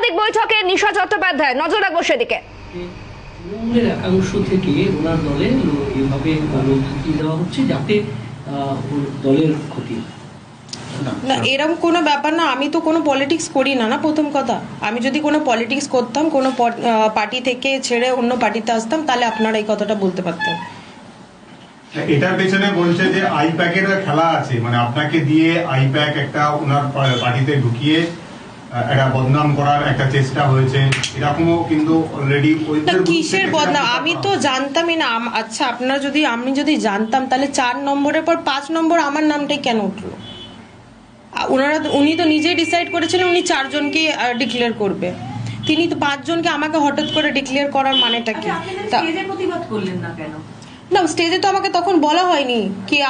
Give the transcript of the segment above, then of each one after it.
সাংবাদিক বৈঠকে নিশা চট্টোপাধ্যায়। নজর রাখব সেদিকে। তৃণমূলের একাংশ থেকে ওনার দলে এভাবে ঢুকিয়ে দেওয়া হচ্ছে যাতে দলের ক্ষতি হয়। না এরকম কোনো ব্যাপার না। আমি তো কোনো পলিটিক্স করি না না প্রথম কথা? আমি যদি কোনো পলিটিক্স করতাম কোনো পার্টি থেকে ছেড়ে অন্য পার্টিতে আসতাম তাহলে আপনারা এই কথাটা বলতে পারতেন। এটার পেছনে বলছে যে আইপ্যাকের খেলা আছে। মানে আপনাকে দিয়ে আইপ্যাক একটা ওনার পার্টিতে ঢুকিয়ে একটা বদনাম করার একটা চেষ্টা হয়েছে। এরকমও কিন্তু অলরেডি না কিসের বদনাম? আমি তো জানতামই না। আচ্ছা আপনারা যদি আমি যদি জানতাম তাহলে চার নম্বরের পর পাঁচ নম্বর আমার নামটাই কেন উঠল? ওনারা তো- উনি তো নিজেই ডিসাইড করেছিলেন উনি চারজনকে ডিক্লেয়ার করবে। তিনি তো পাঁচজনকে আমাকে হঠাৎ করে ডিক্লেয়ার করার মানেটা কি? আচ্ছা, আপনি তা- স্টেজে প্রতিবাদ করলেন না কেন? না স্টেজে তো আমাকে তখন বলা হয়নি কি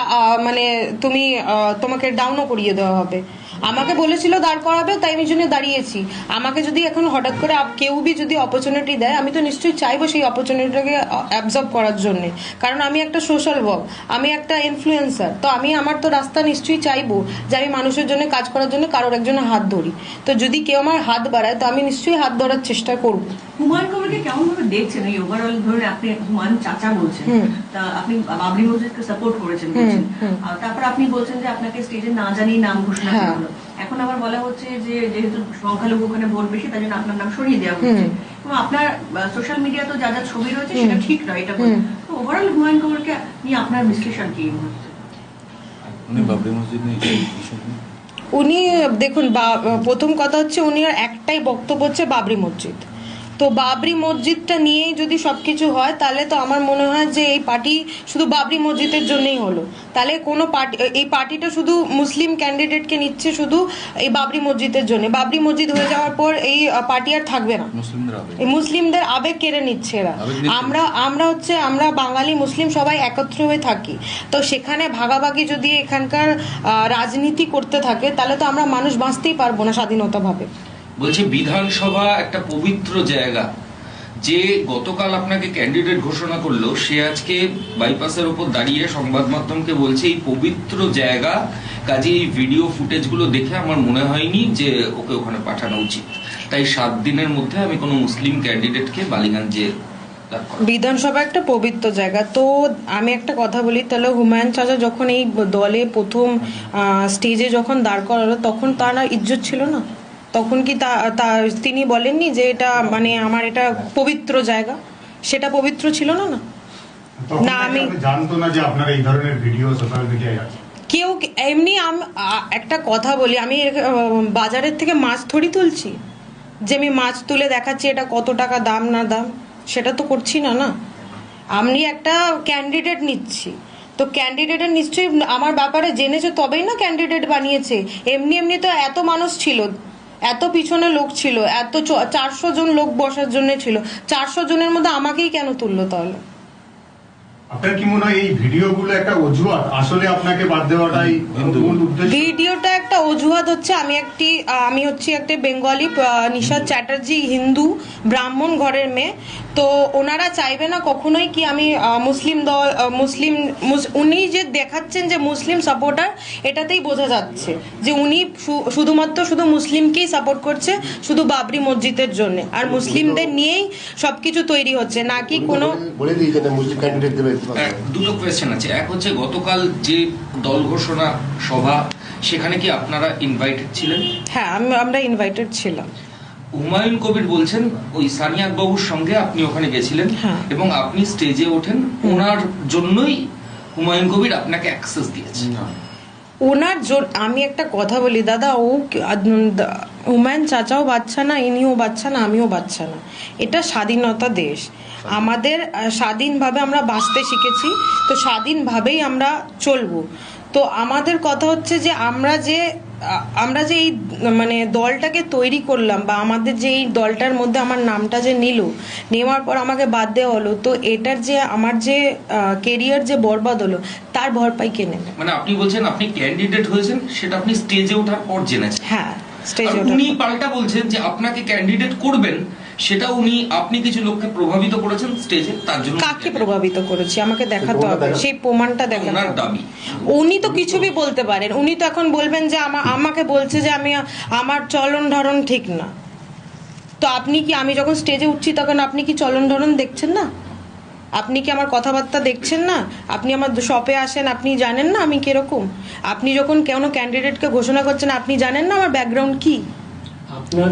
মানে তুমি তোমাকে ডাউনও করিয়ে দেওয়া হবে। আমাকে বলেছিল দাঁড় করাবে, তাই আমি জন্য দাঁড়িয়েছি। আমাকে যদি এখন হঠাৎ করে কেউ বি যদি অপরচুনিটি দেয়, আমি তো নিশ্চয়ই চাইব সেই অপরচুনিটিটাকে অ্যাবজর্ব করার জন্য। কারণ আমি একটা সোশ্যাল ওয়ার্ক আমি একটা ইনফ্লুয়েন্সার তো আমি আমার তো রাস্তা নিশ্চয়ই চাইব যে আমি মানুষের জন্য কাজ করার জন্য কারোর একজনের হাত ধরি। তো যদি কেউ আমার হাত বাড়ায়, তো আমি নিশ্চয়ই হাত ধরার চেষ্টা করব। হুমায়ুন কবিরকে কেমন ভাবে দেখছেন? এই ওভারঅল ধরুন আপনি হুমায়ুন চাচা বলছেন তা আপনি বাবরি মসজিদকে সাপোর্ট করেছেন বলছেন। তারপর আপনি বলছেন যে আপনাকে স্টেজে না জানিয়ে নাম ঘোষণা করা হ্যাঁ। হলো এখন আবার বলা হচ্ছে যে যেহেতু সংখ্যালঘু ওখানে ভোট বেশি তাই জন্য আপনার নাম সরিয়ে দেওয়া হচ্ছে। এবং আপনার সোশ্যাল মিডিয়া তো যা যা ছবি রয়েছে সেটা ঠিক নয় এটা বলুন। তো ওভারঅল হুমায়ুন কবিরকে নিয়ে আপনার বিশ্লেষণ কি এই মুহূর্তে? উনি বাবরি মসজিদ নিয়ে উনি দেখুন বা- প্রথম কথা হচ্ছে উনি একটাই বক্তব্য হচ্ছে বাবরি মসজিদ। তো বাবরি মসজিদটা নিয়েই যদি সবকিছু হয় তাহলে তো আমার মনে হয় যে এই পার্টি শুধু বাবরি মসজিদের জন্যই হলো। তাহলে কোনো পার্টি এই পার্টিটা শুধু মুসলিম ক্যান্ডিডেটকে নিচ্ছে শুধু এই বাবরি মসজিদের জন্য। বাবরি মসজিদ হয়ে যাওয়ার পর এই পার্টি আর থাকবে না। মুসলিমদের আবেগ। এই মুসলিমদের আবেগ কেড়ে নিচ্ছে এরা। আমরা আমরা হচ্ছে আমরা বাঙালি মুসলিম সবাই একত্র হয়ে থাকি। তো সেখানে ভাগাভাগি যদি এখানকার রাজনীতি করতে থাকে তাহলে তো আমরা মানুষ বাঁচতেই পারব না স্বাধীনতাভাবে। বলছে, বিধানসভা একটা পবিত্র জায়গা। যে গতকাল আপনাকে ক্যান্ডিডেট ঘোষণা করল, সে আজকে বাইপাসের উপর দাঁড়িয়ে সংবাদ মাধ্যমকে বলছে, এই পবিত্র জায়গা কাজে এই ভিডিও ফুটেজগুলো দেখে আমার মনে হয়নি যে ওকে ওখানে পাঠানো উচিত। তাই সাত দিনের মধ্যে আমি কোনো মুসলিম ক্যান্ডিডেটকে বালিগঞ্জে বিধানসভা একটা পবিত্র জায়গা। তো আমি একটা কথা বলি, তাহলে হুমায়ুন চাচা যখন এই দলে প্রথম স্টেজে যখন দাঁড় করালো, তখন তার ইজ্জত ছিল না? তখন কি তা তিনি বলেননি যে এটা মানে আমার এটা পবিত্র জায়গা? সেটা পবিত্র ছিল না না? না, আমি- জানতো না যে আপনার এই ধরনের ভিডিও সোশ্যাল মিডিয়ায় আছে। কেউ এমনি একটা কথা বলি আমি বাজারের থেকে মাছ থরি তুলছি। যে আমি মাছ তুলে দেখাচ্ছি এটা কত টাকা দাম না দাম সেটা তো করছি না না? আমি একটা ক্যান্ডিডেট নিচ্ছি। তো ক্যান্ডিডেটের নিশ্চয়ই আমার ব্যাপারে জেনেছে তবেই না ক্যান্ডিডেট বানিয়েছে। এমনি এমনি তো এত মানুষ ছিল। এত পিছনে লোক ছিল এত চারশো জন লোক বসার জন্য ছিল চারশো জনের মধ্যে আমাকেই কেন তুললো তাহলে? আপনার কি মনে হয় এই ভিডিওগুলো একটা অজুহাত? আসলে আপনাকে বাদ দেওয়াটাই ভিডিওটা একটা অজুহাত হচ্ছে আমি একটি আমি হচ্ছি একটা বেঙ্গলি নিশাদ চ্যাটার্জি হিন্দু ব্রাহ্মণ ঘরের মেয়ে। তো ওনারা চাইবে না কখনোই কি আমি মুসলিম দল মুসলিম মুস- উনি যে দেখাচ্ছেন যে মুসলিম সাপোর্টার এটাতেই বোঝা যাচ্ছে যে উনি শুধুমাত্র শুধু মুসলিমকেই সাপোর্ট করছে শুধু বাবরি মসজিদের জন্য। আর মুসলিমদের নিয়েই সবকিছু তৈরি হচ্ছে নাকি কোনো বলে মুসলিম ক্যান্ডিডেট দেবে দুটো কোয়েশ্চেন আছে। এক হচ্ছে গতকাল যে দল ঘোষণা সভা সেখানে কি আপনারা ইনভাইটেড ছিলেন? হ্যাঁ আমি- আমরা ইনভাইটেড ছিলাম। হুমায়ুন কবির বলছেন ওই সানিয়া বাবুর সঙ্গে আপনি ওখানে গেছিলেন হ্যাঁ। এবং আপনি স্টেজে ওঠেন। ওনার জন্যই হুমায়ুন কবির আপনাকে অ্যাক্সেস দিয়েছে। ওনার জোর আমি একটা কথা বলি দাদা ও হুমায়ুন চাচাও বাচ্চা না ইনিও বাচ্চা না আমিও বাচ্চা না। এটা স্বাধীনতা দেশ। আমাদের স্বাধীনভাবে আমরা বাঁচতে শিখেছি তো স্বাধীনভাবেই আমরা চলবো। তো আমাদের কথা হচ্ছে যে আমরা যে আমরা যে এই মানে দলটাকে তৈরি করলাম বা আমাদের যে এই দলটার মধ্যে আমার নামটা যে নিল নেওয়ার পর আমাকে বাদ দেওয়া হলো তো এটার যে আমার যে কেরিয়ার যে বরবাদ হলো তার ভরপাই কে নেবে? মানে আপনি বলছেন আপনি ক্যান্ডিডেট হয়েছেন সেটা আপনি স্টেজে ওঠার পর জেনেছেন। হ্যাঁ স্টেজে উনি পাল্টা বলছেন যে আপনাকে ক্যান্ডিডেট করবেন সেটা উনি আপনি কিছু লোককে প্রভাবিত করেছেন স্টেজে তার জন্য কাকে প্রভাবিত করেছি? আমাকে দেখাতে হবে। সেই প্রমাণটা দেখাতে ওনার দাবি। উনি তো কিছু বি বলতে পারেন। উনি তো এখন বলবেন যে আমা- আমাকে বলছে যে আমি আমার চলন ধরন ঠিক না। তো আপনি কি আমি যখন স্টেজে উঠছি তখন আপনি কি চলন ধরন দেখছেন না? আপনি কি আমার কথাবার্তা দেখছেন না? আপনি আমার শপে আসেন আপনি জানেন না আমি কীরকম? আপনি যখন কোনো ক্যান্ডিডেটকে ঘোষণা করছেন আপনি জানেন না আমার ব্যাকগ্রাউন্ড কি? আপনার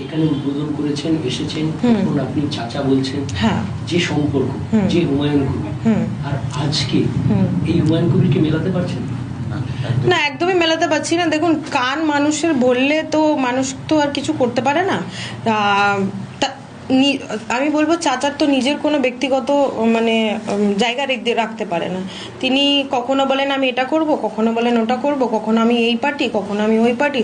এখানে উদ্বোধন করেছেন এসেছেন এখন আপনি চাচা বলছেন হ্যাঁ। যে সম্পর্ক। যে হুমায়ুন কবি। আর আজকে এই হুমায়ুন কবিরকে মেলাতে পারছেন? না একদমই মেলাতে পারছি না। দেখুন কান মানুষের বললে তো মানুষ তো আর কিছু করতে পারে না। আহ, তা- নি- আমি বলব চাচার তো নিজের কোনো ব্যক্তিগত মানে জায়গা রেখে, রাখতে পারে না। তিনি কখনো বলেন, আমি এটা করব কখনো বলেন, ওটা করব কখনো, আমি এই পার্টি কখনো, আমি ওই পার্টি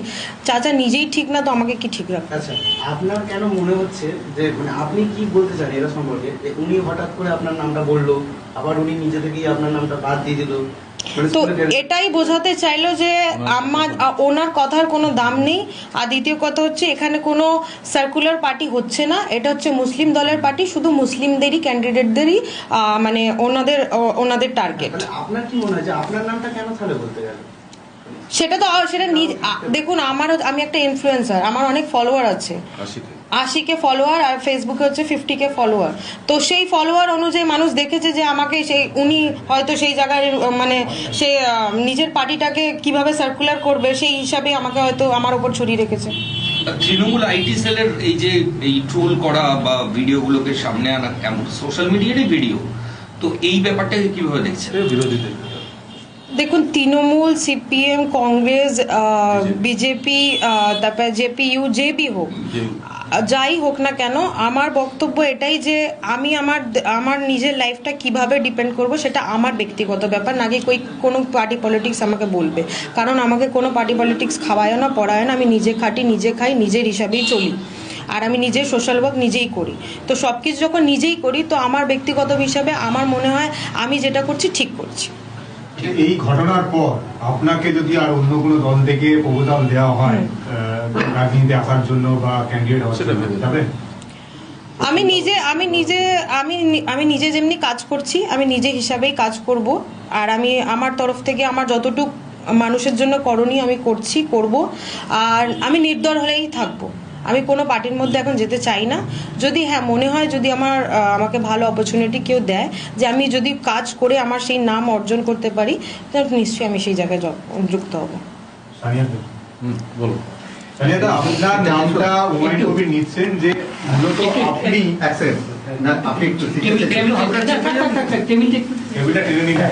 চাচা নিজেই ঠিক না, তো আমাকে কি ঠিক রাখবে? আচ্ছা আপনার কেন মনে হচ্ছে যে মানে আপনি কি বলতে চান এরা সম্পর্কে? উনি হঠাৎ করে আপনার নামটা বলল, আবার উনি নিজে থেকেই আপনার নামটা বাদ দিয়ে দিল। তো এটাই বোঝাতে চাইলো যে আমার ওনার কথার কোনো দাম নেই। আর দ্বিতীয় কথা হচ্ছে এখানে কোনো সার্কুলার পার্টি হচ্ছে না। এটা হচ্ছে মুসলিম দলের পার্টি শুধু মুসলিমদেরই ক্যান্ডিডেটদেরই মানে ওনাদের ওনাদের টার্গেট আপনার কি মনে হয় যে আপনার নামটা কেন তাহলে বলতে গেল? সেটা তো সেটা নিজ দেখুন আমার আমি একটা ইনফ্লুয়েন্সার আমার অনেক ফলোয়ার আছে। আশি কে ফলোয়ার আর ফেসবুকে হচ্ছে ফিফটি কে ফলোয়ার তো সেই ফলোয়ার অনুযায়ী মানুষ দেখেছে যে আমাকে সেই উনি হয়তো সেই জায়গায় মানে সে নিজের পার্টিটাকে কীভাবে সার্কুলার করবে সেই হিসাবে আমাকে হয়তো আমার ওপর ছড়িয়ে রেখেছে। তৃণমূল আইটি সেলের এই যে এই ট্রোল করা বা ভিডিওগুলোকে সামনে আনা এমন সোশ্যাল মিডিয়ারই ভিডিও তো এই ব্যাপারটাকে কীভাবে দেখছে বিরোধীদের। দেখুন তৃণমূল সিপিএম কংগ্রেস বিজেপি। তারপরে জেপিইউ জেপি হোক যাই হোক না কেন আমার বক্তব্য এটাই যে আমি আমার আমার নিজের লাইফটা কীভাবে ডিপেন্ড করব সেটা আমার ব্যক্তিগত ব্যাপার নাকি কই কোনো পার্টি পলিটিক্স আমাকে বলবে। কারণ আমাকে কোনো পার্টি পলিটিক্স খাওয়ায় না পড়ায় না আমি নিজে খাটি নিজে খাই নিজের হিসাবেই চলি। আর আমি নিজে সোশ্যাল ওয়ার্ক নিজেই করি। তো সব কিছু যখন নিজেই করি তো আমার ব্যক্তিগত হিসাবে আমার মনে হয় আমি যেটা করছি ঠিক করছি। এই ঘটনার পর আপনাকে যদি আর অন্য কোনো দল থেকে প্রবোধন দেওয়া হয় রাজনীতিতে আসার জন্য বা ক্যান্ডিডেট হওয়ার যাবেন আমি নিজে আমি নিজে আমি আমি নিজে যেমনি কাজ করছি আমি নিজে হিসাবেই কাজ করব। আর আমি আমার তরফ থেকে আমার যতটুক মানুষের জন্য করণীয় আমি করছি করব। আর আমি নির্দল হলেই থাকব। আমি কোনো পার্টির মধ্যে এখন যেতে চাই না যদি হ্যাঁ মনে হয় যদি আমার আমাকে ভালো অপরচুনিটি কেউ দেয় যে আমি যদি কাজ করে আমার সেই নাম অর্জন করতে পারি তাহলে নিশ্চয়ই আমি সেই জায়গায় যুক্ত হব সানিয়া দেব। হুম বলো আপনার নামটা হুমায়ুন কবির নিচ্ছেন যে মূলত আপনি না আপনি একটু টেবিলটা টেবিলটা